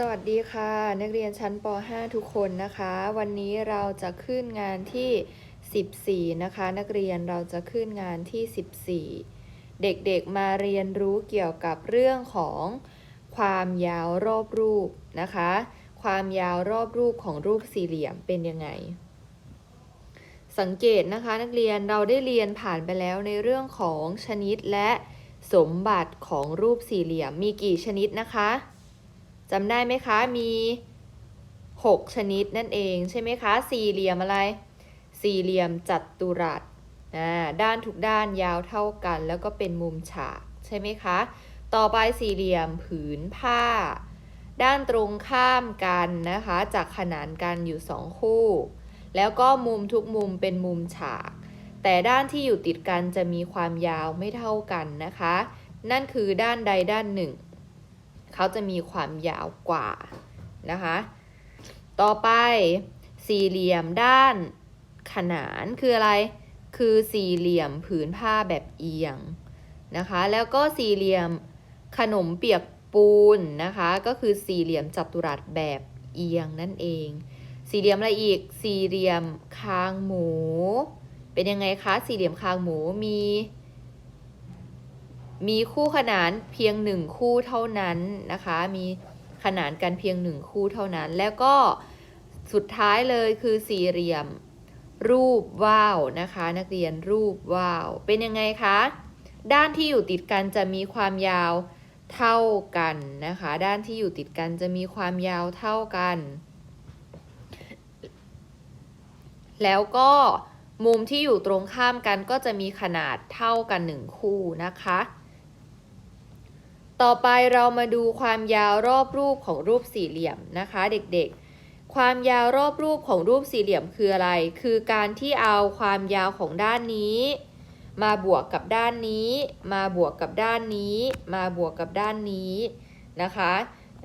สวัสดีค่ะ นักเรียนชั้นป .5 ทุกคนนะคะ วันนี้เราจะขึ้นงานที่ 14 นะคะ นักเรียนเราจะขึ้นงานที่ 14 เด็กๆมาเรียนรู้เกี่ยวกับเรื่องของความยาวรอบรูปนะคะ ความยาวรอบรูปของรูปสี่เหลี่ยมเป็นยังไง สังเกตนะคะนักเรียนเราได้เรียนผ่านไปแล้วในเรื่องของชนิดและสมบัติของรูปสี่เหลี่ยมมีกี่ชนิดนะคะ จำได้ไหมคะ มี 6 ชนิดนั่นเองใช่ไหมคะ สี่เหลี่ยมอะไร สี่เหลี่ยมจัตุรัสด้านทุกด้านยาวเท่ากัน แล้วก็เป็นมุมฉากใช่ไหมคะ ต่อไปสี่เหลี่ยมผืนผ้า ด้านตรงข้ามกันนะคะ จากขนานกันอยู่สองคู่ แล้วก็มุมทุกมุมเป็นมุมฉาก แต่ด้านที่อยู่ติดกันจะมีความยาวไม่เท่ากันนะคะ นั่นคือด้านใดด้านหนึ่ง เขาจะมีความยาวกว่านะคะ ต่อไปสี่เหลี่ยมด้านขนานคืออะไร คือสี่เหลี่ยมผืนผ้าแบบเอียงนะคะ แล้วก็สี่เหลี่ยมขนมเปียกปูนนะคะ ก็คือสี่เหลี่ยมจัตุรัสแบบเอียงนั่นเอง สี่เหลี่ยมอะไรอีก สี่เหลี่ยมคางหมู เป็นยังไงคะ สี่เหลี่ยมคางหมูมี มีคู่ขนานเพียงหนึ่งคู่เท่านั้นนะคะ มีขนานกันเพียงหนึ่งคู่เท่านั้น แล้วก็สุดท้ายเลยคือสี่เหลี่ยม รูปว่าวนะคะ นักเรียนรูปว่าวเป็นยังไงคะด้านที่อยู่ติดกันจะมีความยาวเท่ากันนะคะ ด้านที่อยู่ติดกันจะมีความยาวเท่ากัน แล้วก็มุมที่อยู่ตรงข้ามกันก็จะมีขนาดเท่ากันหนึ่งคู่นะคะ ต่อไปเรามาดูความยาวรอบรูปของรูปสี่เหลี่ยมนะคะเด็กๆ ความยาวรอบรูปของรูปสี่เหลี่ยมคืออะไร คือการที่เอาความยาวของด้านนี้ มาบวกกับด้านนี้ มาบวกกับด้านนี้ มาบวกกับด้านนี้นะคะ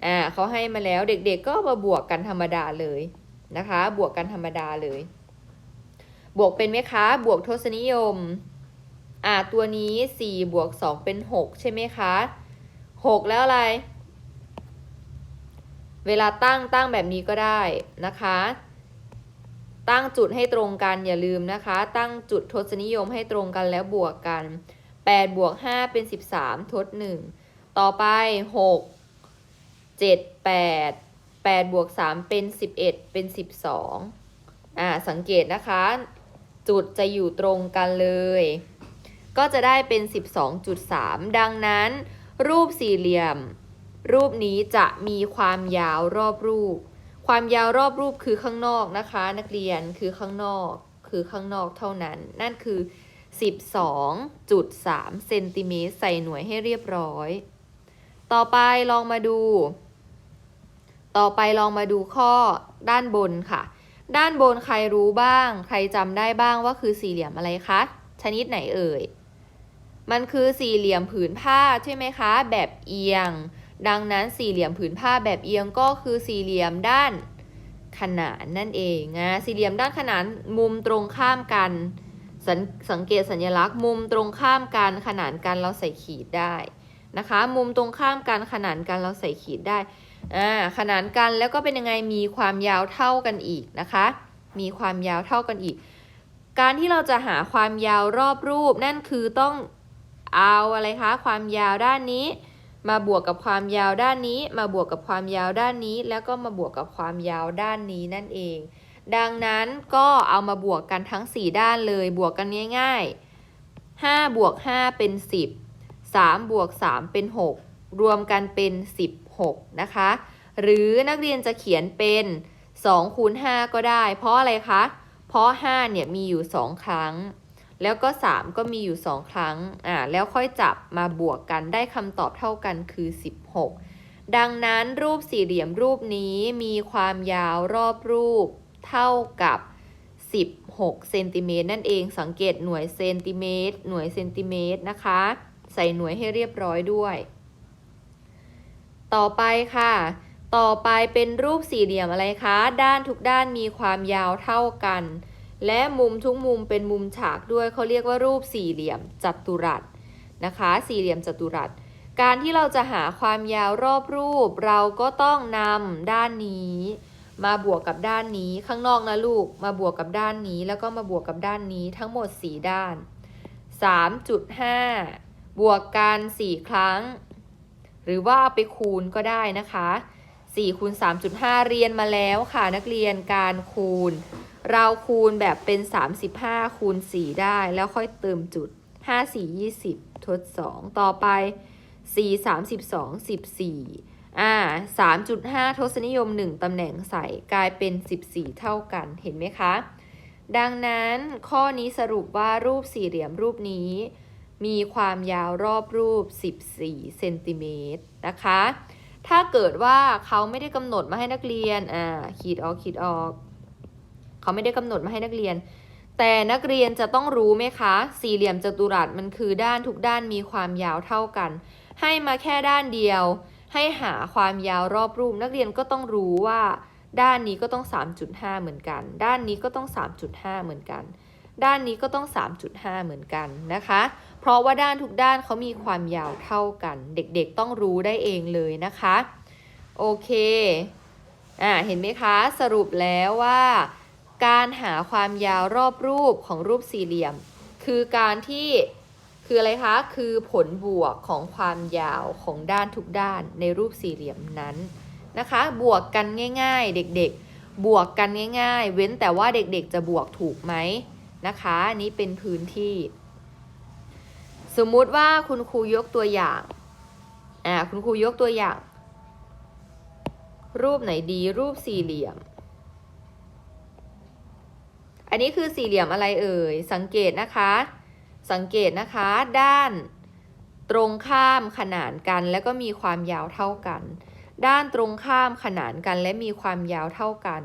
อ่าเขาให้มาแล้วเด็กๆก็มาบวกกันธรรมดาเลยนะคะ บวกกันธรรมดาเลย บวกเป็นไหมคะ บวกทศนิยมอ่าตัวนี้ 4 บวก 2 เป็น 6 ใช่ไหมคะ 6แล้วอะไร เวลาตั้งตั้งแบบนี้ก็ได้นะคะ ตั้งจุดให้ตรงกันอย่าลืมนะคะ ตั้งจุดทศนิยมให้ตรงกันแล้วบวกกัน8บวก5เป็น 13 ทด 1 ต่อไป 6 7 8 8บวก3เป็น 11 เป็น 12อ่าสังเกตนะคะ จุดจะอยู่ตรงกันเลย ก็จะได้เป็น 12.3 ดังนั้น รูปสี่เหลี่ยม รูปนี้จะมีความยาวรอบรูป ความยาวรอบรูปคือข้างนอกนะคะ นักเรียนคือข้างนอก คือข้างนอกเท่านั้น นั่นคือ 12.3เซนติเมตรใส่หน่วยให้เรียบร้อย ต่อไปลองมาดู ต่อไปลองมาดูข้อด้านบนค่ะ ด้านบนใครรู้บ้าง ใครจำได้บ้างว่าคือสี่เหลี่ยมอะไรคะ ชนิดไหนเอ่ย มันคือสี่เหลี่ยมผืนผ้าใช่ไหมคะ แบบเอียง ดังนั้นสี่เหลี่ยมผืนผ้าแบบเอียงก็คือสี่เหลี่ยมด้านขนานนั่นเองนะสี่เหลี่ยมด้านขนานมุมตรงข้ามกันสสังเกตสัญลักษณ์มุมตรงข้ามกันขนานกันเราใส่ขีดได้นะคะ มุมตรงข้ามกันขนานกันเราใส่ขีดได้อ่าขนานกันแล้วก็เป็นยังไงมีความยาวเท่ากันอีกนะคะ มีความยาวเท่ากันอีก การที่เราจะหาความยาวรอบรูปนั่นคือต้อง เอาอะไรคะ ความยาวด้านนี้ มาบวกกับความยาวด้านนี้ มาบวกกับความยาวด้านนี้ แล้วก็มาบวกกับความยาวด้านนี้นั่นเอง ดังนั้นก็เอามาบวกกันทั้ง 4 ด้านเลย บวกกันง่ายๆ5บวก5เป็น 10 3บวก3เป็น 6 รวมกันเป็น 16 นะคะ หรือนักเรียนจะเขียนเป็น2คูณ5ก็ได้ เพราะอะไรคะ เพราะ5เนี่ยมีอยู่ 2 ครั้ง แล้วก็ 3 ก็มีอยู่ 2 ครั้งอ่าแล้วค่อยจับมาบวกกันได้คำตอบเท่ากันคือ 16 ดังนั้นรูปสี่เหลี่ยมรูปนี้มีความยาวรอบรูปเท่ากับ 16เซนติเมตรนั่นเองสังเกตหน่วยเซนติเมตรหน่วยเซนติเมตรนะคะ ใส่หน่วยให้เรียบร้อยด้วย ต่อไปค่ะ ต่อไปเป็นรูปสี่เหลี่ยมอะไรคะ ด้านทุกด้านมีความยาวเท่ากัน และมุมทุกมุมเป็นมุมฉากด้วยเขาเรียกว่ารูปสี่เหลี่ยมจัตุรัสนะคะ สี่เหลี่ยมจัตุรัส การที่เราจะหาความยาวรอบรูป เราก็ต้องนำด้านนี้ มาบวกกับด้านนี้ข้างนอกนะลูก มาบวกกับด้านนี้ แล้วก็มาบวกกับด้านนี้ทั้งหมด 4 ด้าน 3.5 บวกกัน 4 ครั้ง หรือว่าเอาไปคูณก็ได้นะคะ4คูณ3.5 เรียนมาแล้วค่ะนักเรียนการคูณ เราคูณแบบเป็น 35 คูณ 4 ได้แล้วค่อยเติมจุด 5 4 20 ทด 2 ต่อไป 4 32 14 อ่า 3.5 ทศนิยม 1 ตำแหน่งใส่กลายเป็น 14 เท่ากันเห็นไหมคะ ดังนั้นข้อนี้สรุปว่ารูปสี่เหลี่ยมรูปนี้ มีความยาวรอบรูป 14 เซนติเมตรนะคะ ถ้าเกิดว่าเขาไม่ได้กำหนดมาให้นักเรียน อ่า ขีดออก ขีดออก เขาไม่ได้กำหนดมาให้นักเรียน แต่นักเรียนจะต้องรู้ไหมคะ สี่เหลี่ยมจัตุรัสมันคือด้านทุกด้านมีความยาวเท่ากัน ให้มาแค่ด้านเดียว ให้หาความยาวรอบรูป นักเรียนก็ต้องรู้ว่า ด้านนี้ก็ต้อง 3.5 เหมือนกัน ด้านนี้ก็ต้อง 3.5 เหมือนกัน ด้านนี้ก็ต้อง 3.5 เหมือนกันนะคะ เพราะว่าด้านทุกด้านเขามีความยาวเท่ากัน เด็กๆต้องรู้ได้เองเลยนะคะ โอเคอ่าเห็นไหมคะ สรุปแล้วว่า การหาความยาวรอบรูปของรูปสี่เหลี่ยม คือการที่คืออะไรคะ คือผลบวกของความยาวของด้านทุกด้านในรูปสี่เหลี่ยมนั้นนะคะ บวกกันง่าย ๆ เด็กๆ บวกกันง่าย ๆ เว้นแต่ว่าเด็กๆ จะบวกถูกไหมนะคะอันนี้เป็นพื้นที่ สมมุติว่าคุณครูยกตัวอย่างอ่าคุณครูยกตัวอย่าง รูปไหนดีรูปสี่เหลี่ยม อันนี้คือสี่เหลี่ยมอะไรเอ่ย สังเกตนะคะ สังเกตนะคะ ด้านตรงข้ามขนานกัน แล้วก็มีความยาวเท่ากัน ด้านตรงข้ามขนานกันและมีความยาวเท่ากัน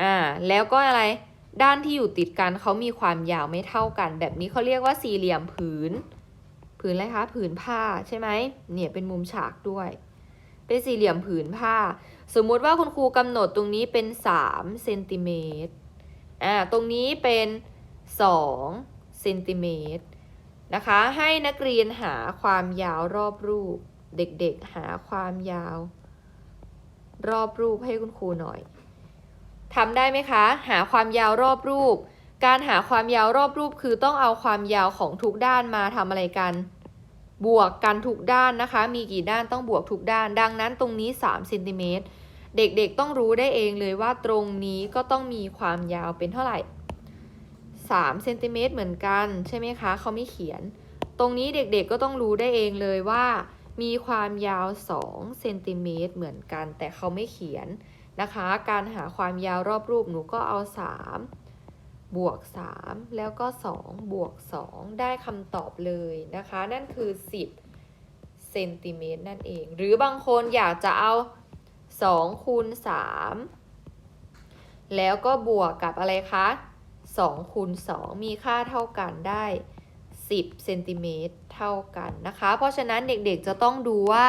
อ่า แล้วก็อะไร ด้านที่อยู่ติดกันเขามีความยาวไม่เท่ากัน แบบนี้เขาเรียกว่าสี่เหลี่ยมผืน ผืนอะไรคะ ผืนผ้าใช่ไหม เนี่ยเป็นมุมฉากด้วย เป็นสี่เหลี่ยมผืนผ้า สมมุติว่าคุณครูกำหนดตรงนี้เป็น3เซนติเมตร อ่าตรงนี้เป็น2เซนติเมตรนะคะให้นักเรียนหาความยาวรอบรูป เด็กๆหาความยาว รอบรูปให้คุณครูหน่อยทำได้ไหมคะ หาความยาวรอบรูป การหาความยาวรอบรูปคือต้องเอาความยาวของทุกด้านมาทำอะไรกัน บวกกันทุกด้านนะคะ มีกี่ด้านต้องบวกทุกด้าน ดังนั้นตรงนี้3เซนติเมตร เด็กๆต้องรู้ได้เองเลยว่าตรงนี้ก็ต้องมีความยาวเป็นเท่าไหร่3เซนติเมตรเหมือนกันใช่ไหมคะเขาไม่เขียน ตรงนี้เด็กๆก็ต้องรู้ได้เองเลยว่า มีความยาว2เซนติเมตรเหมือนกัน แต่เขาไม่เขียนนะคะ การหาความยาวรอบรูปหนูก็เอา 3 บวก 3 แล้วก็ 2 บวก 2 ได้คำตอบเลยนะคะ นั่นคือ 10เซนติเมตรนั่นเอง หรือบางคนอยากจะเอา 2คูณ3แล้วก็บวกกับอะไรคะ2คูณ2มีค่าเท่ากันได้ 10เซนติเมตรเท่ากันนะคะ เพราะฉะนั้นเด็กๆจะต้องดูว่า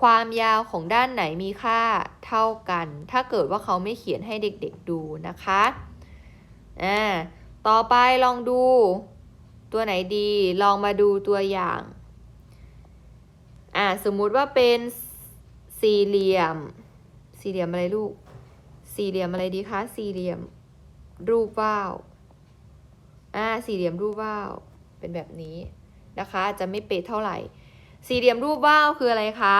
ความยาวของด้านไหนมีค่าเท่ากัน ถ้าเกิดว่าเขาไม่เขียนให้เด็กๆดูนะคะอ่าต่อไปลองดูตัวไหนดีลองมาดูตัวอย่างอ่าสมมุติว่าเป็นสี่เหลี่ยม สี่เหลี่ยมอะไรลูก สี่เหลี่ยมอะไรดีคะ สี่เหลี่ยม รูปว่าว อ่า สี่เหลี่ยมรูปว่าว เป็นแบบนี้นะคะ จะไม่เป๊ะเท่าไหร่ สี่เหลี่ยมรูปว่าวคืออะไรคะ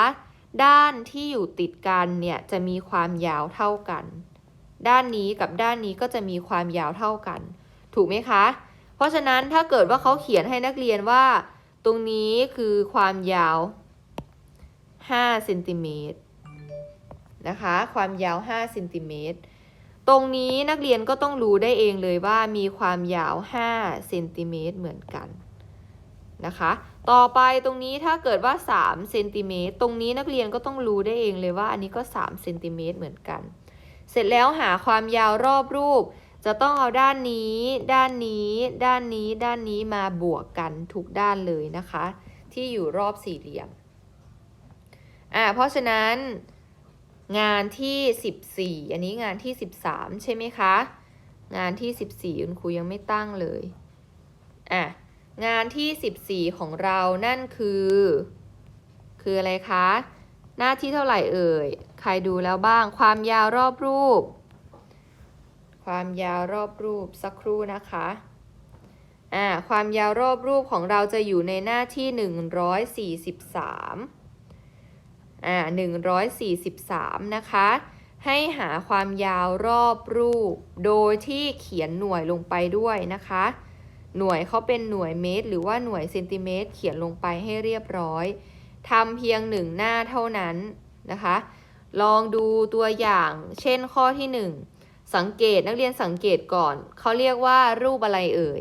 ด้านที่อยู่ติดกันเนี่ยจะมีความยาวเท่ากัน ด้านนี้กับด้านนี้ก็จะมีความยาวเท่ากัน ถูกไหมคะ เพราะฉะนั้นถ้าเกิดว่าเขาเขียนให้นักเรียนว่า ตรงนี้คือความยาว5เซนติเมตร นะคะ ความยาว5เซนติเมตรตรงนี้นักเรียนก็ต้องรู้ได้เองเลยว่ามีความยาว5เซนติเมตรเหมือนกันนะคะ ต่อไปตรงนี้ถ้าเกิดว่า3เซนติเมตรตรงนี้นักเรียนก็ต้องรู้ได้เองเลยว่าอันนี้ก็3เซนติเมตรเหมือนกัน เสร็จแล้วหาความยาวรอบรูป จะต้องเอาด้านนี้ ด้านนี้ ด้านนี้ ด้านนี้มาบวกกันทุกด้านเลยนะคะ ที่อยู่รอบสี่เหลี่ยม อ่า เพราะฉะนั้น งานที่ 14 อันนี้งานที่ 13 ใช่ไหมคะ งานที่ 14 คุณครูยังไม่ตั้งเลย อะ งานที่ 14 ของเรานั่นคือ คืออะไรคะ หน้าที่เท่าไหร่เอ่ย ใครดูแล้วบ้าง ความยาวรอบรูป ความยาวรอบรูปสักครู่นะคะ อ่า ความยาวรอบรูปของเราจะอยู่ในหน้าที่ 143 อ่า143 นะคะ ให้หาความยาวรอบรูป โดยที่เขียนหน่วยลงไปด้วยนะคะ หน่วยเขาเป็นหน่วยเมตร หรือว่าหน่วยเซนติเมตร เขียนลงไปให้เรียบร้อยทำเพียงหนึ่งหน้าเท่านั้นนะคะ ลองดูตัวอย่าง เช่นข้อที่หนึ่งสังเกตนักเรียนสังเกตก่อน เขาเรียกว่ารูปอะไรเอ่ย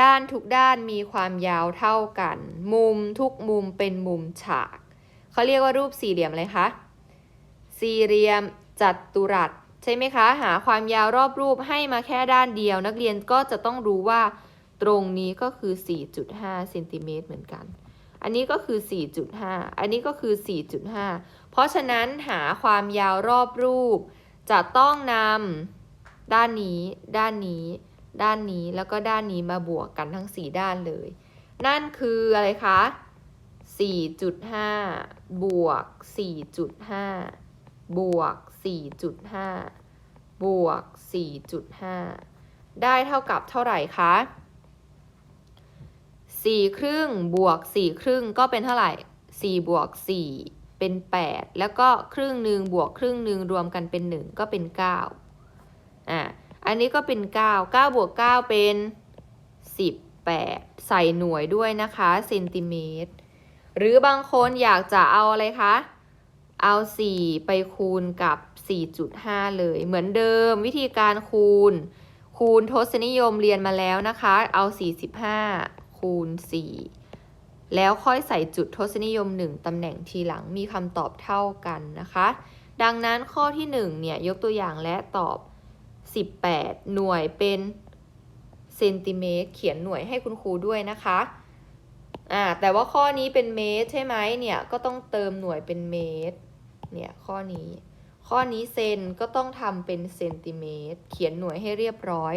ด้านทุกด้านมีความยาวเท่ากัน มุมทุกมุมเป็นมุมฉาก เขาเรียกว่ารูปสี่เหลี่ยมอะไรคะ สี่เหลี่ยมจัตุรัสใช่ไหมคะ หาความยาวรอบรูปให้มาแค่ด้านเดียว นักเรียนก็จะต้องรู้ว่าตรงนี้ก็คือ 4.5เซนติเมตรเหมือนกัน อันนี้ก็คือ 4.5 อันนี้ก็คือ 4.5 เพราะฉะนั้นหาความยาวรอบรูป จะต้องนำด้านนี้ ด้านนี้ ด้านนี้ แล้วก็ด้านนี้มาบวกกันทั้ง 4 ด้านเลย นั่นคืออะไรคะ 4.5 บวก 4.5 บวก 4.5 บวก 4.5 ได้เท่ากับเท่าไหร่คะ4 ครึ่งบวก 4 ครึ่งก็เป็นเท่าไหร่ 4 บวก 4 เป็น 8 แล้วก็ครึ่งหนึ่งบวกครึ่งหนึ่งรวมกันเป็น 1 ก็เป็น 9 อะ อันนี้ก็เป็น 9 9 บวก 9 เป็น18ใส่หน่วยด้วยนะคะ เซนติเมตร หรือบางคนอยากจะเอาอะไรคะ เอา 4 ไปคูณกับ 4.5 เลย เหมือนเดิมวิธีการคูณ คูณทศนิยมเรียนมาแล้วนะคะ เอา 45 คูณ 4 แล้วค่อยใส่จุดทศนิยม 1 ตำแหน่งทีหลังมีคำตอบเท่ากันนะคะ ดังนั้นข้อที่ 1 เนี่ย ยกตัวอย่างและตอบ 18 หน่วยเป็นเซนติเมตร เขียนหน่วยให้คุณครูด้วยนะคะ อ่าแต่ว่าข้อนี้เป็นเมตรใช่ไหมเนี่ยก็ต้องเติมหน่วยเป็นเมตรเนี่ยข้อนี้ ข้อนี้เซนก็ต้องทำเป็นเซนติเมตร เขียนหน่วยให้เรียบร้อย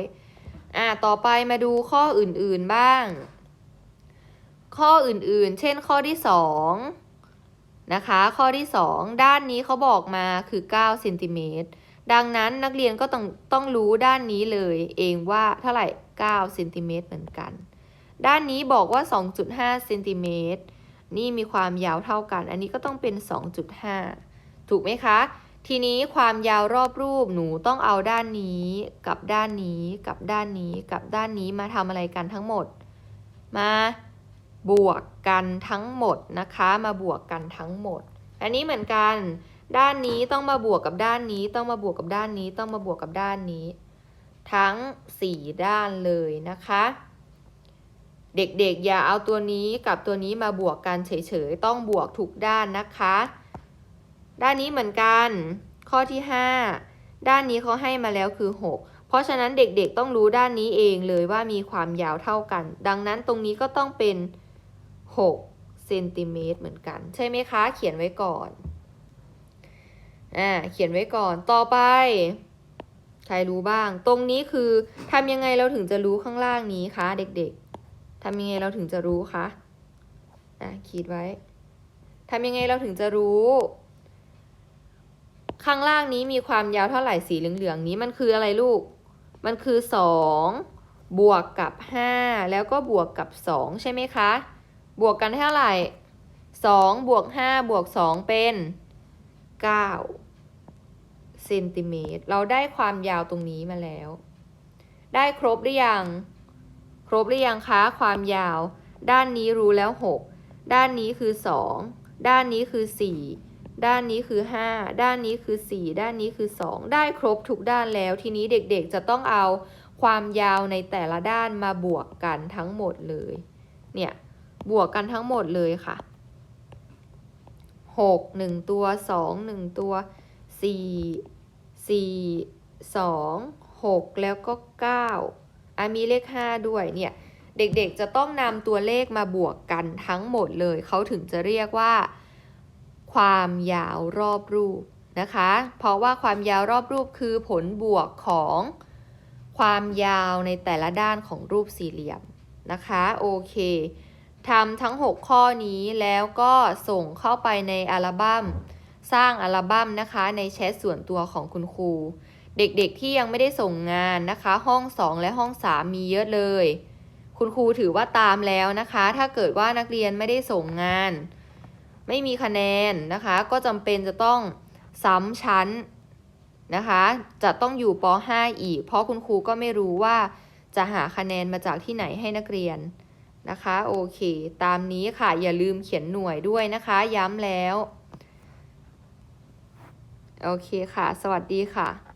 อ่าต่อไปมาดูข้ออื่นๆบ้าง ข้ออื่นๆ เช่นข้อที่2นะคะข้อที่ 2 ด้านนี้เขาบอกมาคือ9เซนติเมตรดังนั้นนักเรียนก็ต้องต้องรู้ด้านนี้เลยเองว่าเท่าไหร่9เซนติเมตรเหมือนกัน ด้านนี้บอกว่า 2.5เซนติเมตรนี่มีความยาวเท่ากัน อันนี้ก็ต้องเป็น 2.5 ถูกไหมคะ ทีนี้ความยาวรอบรูปหนูต้องเอาด้านนี้กับด้านนี้กับด้านนี้กับด้านนี้มาทำอะไรกันทั้งหมด มาบวกกันทั้งหมดนะคะ มาบวกกันทั้งหมด อันนี้เหมือนกัน ด้านนี้ต้องมาบวกกับด้านนี้ ต้องมาบวกกับด้านนี้ ต้องมาบวกกับด้านนี้ ทั้ง 4 ด้านเลยนะคะ เด็กๆ อย่าเอาตัวนี้กับตัวนี้มาบวกกันเฉยๆ ต้องบวกทุกด้านนะคะ ด้านนี้เหมือนกัน ข้อที่ 5 ด้านนี้เขาให้มาแล้วคือ 6 เพราะฉะนั้นเด็กๆ ต้องรู้ด้านนี้เองเลยว่ามีความยาวเท่ากัน ดังนั้นตรงนี้ก็ต้องเป็น 6 เซนติเมตรเหมือนกัน ใช่ไหมคะ เขียนไว้ก่อน อ่า เขียนไว้ก่อน ต่อไป ใครรู้บ้าง ตรงนี้คือทำยังไงเราถึงจะรู้ข้างล่างนี้คะเด็กๆ ทำยังไงเราถึงจะรู้คะอะขีดไว้ทำยังไงเราถึงจะรู้ ข้างล่างนี้มีความยาวเท่าไหร่สีเหลืองๆนี้มันคืออะไรลูก มันคือ 2 บวกกับ 5 แล้วก็บวกกับ 2 ใช่ไหมคะ บวกกันเท่าไหร่ 2 บวก 5 บวก 2 เป็น 9 เซนติเมตร เราได้ความยาวตรงนี้มาแล้ว ได้ครบหรือยัง ครบหรือยังคะความยาว ด้านนี้รู้แล้ว 6 ด้านนี้คือ 2 ด้านนี้คือ 4 ด้านนี้คือ 5 ด้านนี้คือ 4 ด้านนี้คือ 2 ได้ครบทุกด้านแล้ว ทีนี้เด็กๆจะต้องเอาความยาวในแต่ละด้านมาบวกกันทั้งหมดเลย เนี่ย บวกกันทั้งหมดเลยค่ะ 6 1 ตัว 2 1 ตัว 4 4 2 6 แล้วก็ 9 มีเลข 5 ด้วยเนี่ยเด็กๆจะต้องนำตัวเลขมาบวกกันทั้งหมดเลย เขาถึงจะเรียกว่า ความยาวรอบรูปนะคะ เพราะว่าความยาวรอบรูปคือผลบวกของความยาวในแต่ละด้านของรูปสี่เหลี่ยมนะคะโอเคทำทั้ง 6 ข้อนี้แล้วก็ส่งเข้าไปในอัลบั้ม สร้างอัลบั้มนะคะในแชทส่วนตัวของคุณครู เด็กๆที่ยังไม่ได้ส่งงานนะคะ ห้อง 2 และห้อง 3 มีเยอะเลย คุณครูถือว่าตามแล้วนะคะ ถ้าเกิดว่านักเรียนไม่ได้ส่งงาน ไม่มีคะแนนนะคะ ก็จำเป็นจะต้องซ้ำชั้นนะคะ จะต้องอยู่ป .5 อีก เพราะคุณครูก็ไม่รู้ว่าจะหาคะแนนมาจากที่ไหนให้นักเรียนนะคะโอเค ตามนี้ค่ะอย่าลืมเขียนหน่วยด้วยนะคะ ย้ำแล้ว โอเคค่ะ สวัสดีค่ะ